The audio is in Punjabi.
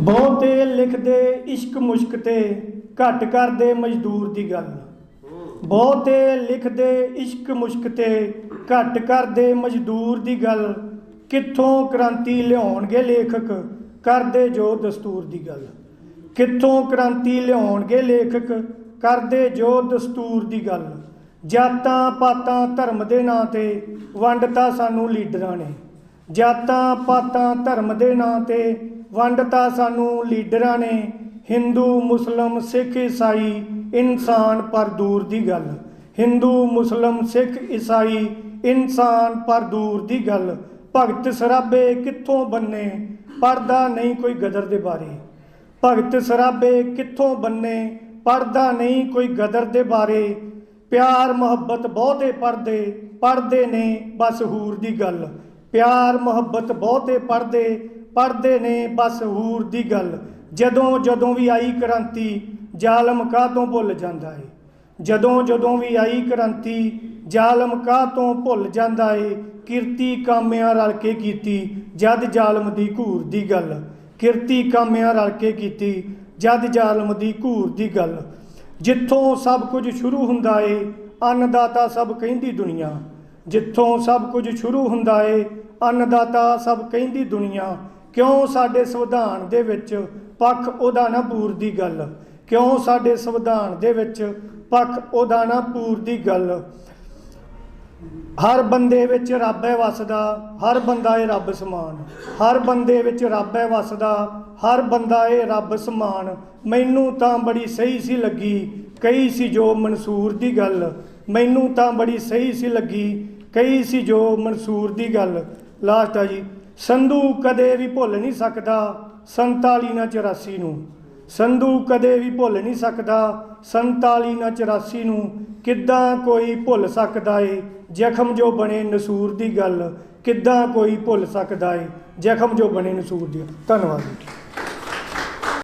ਬਹੁਤੇ ਲਿਖਦੇ ਇਸ਼ਕ ਮੁਸ਼ਕ ਤੇ ਘੱਟ ਕਰਦੇ ਮਜ਼ਦੂਰ ਦੀ ਗੱਲ। ਬਹੁਤੇ ਲਿਖਦੇ ਇਸ਼ਕ ਮੁਸ਼ਕ ਤੇ ਘੱਟ ਕਰਦੇ ਮਜ਼ਦੂਰ ਦੀ ਗੱਲ। ਕਿੱਥੋਂ ਕ੍ਰਾਂਤੀ ਲਿਆਉਣਗੇ ਲੇਖਕ? ਕਰਦੇ ਜੋ ਦਸਤੂਰ ਦੀ ਗੱਲ। ਕਿੱਥੋਂ ਕ੍ਰਾਂਤੀ ਲਿਆਉਣਗੇ ਲੇਖਕ? ਕਰਦੇ ਜੋ ਦਸਤੂਰ ਦੀ ਗੱਲ। ਜਾਤਾਂ ਪਾਤਾਂ ਧਰਮ ਦੇ ਨਾਂ ਤੇ ਵੰਡਤਾ ਸਾਨੂੰ ਲੀਡਰਾਂ ਨੇ। ਜਾਤਾਂ ਪਾਤਾਂ ਧਰਮ ਦੇ ਨਾਂ ਤੇ ਵੰਡਤਾ ਸਾਨੂੰ ਲੀਡਰਾਂ ਨੇ, ਹਿੰਦੂ, ਮੁਸਲਮ, ਸਿੱਖ, ਈਸਾਈ, ਇਨਸਾਨ ਪਰ ਦੂਰ ਦੀ ਗੱਲ। ਹਿੰਦੂ, ਮੁਸਲਮ, ਸਿੱਖ, ਈਸਾਈ, ਇਨਸਾਨ ਪਰ ਦੂਰ ਦੀ ਗੱਲ। ਭਗਤ ਸਰਾਬੇ ਕਿੱਥੋਂ ਬੰਨੇ? ਪੜਦਾ ਨਹੀਂ ਕੋਈ ਗਦਰ ਦੇ ਬਾਰੇ। ਭਗਤ ਸਰਾਬੇ ਕਿੱਥੋਂ ਬੰਨੇ? ਪੜਦਾ ਨਹੀਂ ਕੋਈ ਗਦਰ ਦੇ ਬਾਰੇ। ਪਿਆਰ ਮੁਹੱਬਤ ਬਹੁਤੇ ਪੜਦੇ ਪੜਦੇ ਨੇ ਬਸ ਹੂਰ ਦੀ ਗੱਲ। ਪਿਆਰ, ਮੁਹੱਬਤ ਬਹੁਤੇ ਪੜਦੇ ਪੜਦੇ ਨੇ ਬਸ ਹੂਰ ਦੀ ਗੱਲ। ਜਦੋਂ ਜਦੋਂ ਵੀ ਆਈ ਕ੍ਰਾਂਤੀ, ਜ਼ਾਲਮ ਕਾਹ ਤੋਂ ਭੁੱਲ ਜਾਂਦਾ ਏ? ਜਦੋਂ ਜਦੋਂ ਵੀ ਆਈ ਕ੍ਰਾਂਤੀ, ਜ਼ਾਲਮ ਕਾਹ ਤੋਂ ਭੁੱਲ ਜਾਂਦਾ ਏ? ਕਿਰਤੀ ਕਾਮਿਆਂ ਰਲ ਕੇ ਕੀਤੀ, ਜਦ ਜ਼ਾਲਮ ਦੀ ਘੂਰ ਦੀ ਗੱਲ। ਕਿਰਤੀ ਕਾਮਿਆਂ ਰਲ ਕੇ ਕੀਤੀ, ਜਦ ਜ਼ਾਲਮ ਦੀ ਘੂਰ ਦੀ ਗੱਲ। ਜਿੱਥੋਂ ਸਭ ਕੁਝ ਸ਼ੁਰੂ ਹੁੰਦਾ ਏ, ਅੰਨਦਾਤਾ ਸਭ ਕਹਿੰਦੀ ਦੁਨੀਆ। ਜਿੱਥੋਂ ਸਭ ਕੁਝ ਸ਼ੁਰੂ ਹੁੰਦਾ ਏ, ਅੰਨਦਾਤਾ ਸਭ ਕਹਿੰਦੀ ਦੁਨੀਆ, ਕਿਉਂ ਸਾਡੇ ਸੰਵਿਧਾਨ ਦੇ ਵਿੱਚ ਪੱਖ ਉਹਦਾ ਨਾ ਪੂਰ ਦੀ ਗੱਲ? ਕਿਉਂ ਸਾਡੇ ਸੰਵਿਧਾਨ ਦੇ ਵਿੱਚ ਪੱਖ ਉਹਦਾ ਨਾ ਪੂਰ ਦੀ ਗੱਲ? ਹਰ ਬੰਦੇ ਵਿੱਚ ਰੱਬ ਹੈ ਵਸਦਾ, ਹਰ ਬੰਦਾ ਏ ਰੱਬ ਸਮਾਨ। ਹਰ ਬੰਦੇ ਵਿੱਚ ਰੱਬ ਹੈ ਵਸਦਾ, ਹਰ ਬੰਦਾ ਏ ਰੱਬ ਸਮਾਨ। ਮੈਨੂੰ ਤਾਂ ਬੜੀ ਸਹੀ ਸੀ ਲੱਗੀ ਕਈ ਸੀ ਜੋ ਮਨਸੂਰ ਦੀ ਗੱਲ। ਮੈਨੂੰ ਤਾਂ ਬੜੀ ਸਹੀ ਸੀ ਲੱਗੀ ਕਈ ਸੀ ਜੋ ਮਨਸੂਰ ਦੀ ਗੱਲ। ਲਾਸਟ ਆ ਜੀ, ਸੰਧੂ ਕਦੇ ਵੀ ਭੁੱਲ ਨਹੀਂ ਸਕਦਾ 47 ਨਾ 84 ਨੂੰ। ਸੰਧੂ ਕਦੇ ਵੀ ਭੁੱਲ ਨਹੀਂ ਸਕਦਾ 47 ਨਾ 84 ਨੂੰ ਕਿੱਦਾਂ ਕੋਈ ਭੁੱਲ ਸਕਦਾ ਏ? ਜ਼ਖਮ ਜੋ ਬਣੇ ਨਸੂਰ ਦੀ ਗੱਲ, ਕਿੱਦਾਂ ਕੋਈ ਭੁੱਲ ਸਕਦਾ ਏ? ਜ਼ਖਮ ਜੋ ਬਣੇ ਨਸੂਰ ਦੀ ਧੰਨਵਾਦ।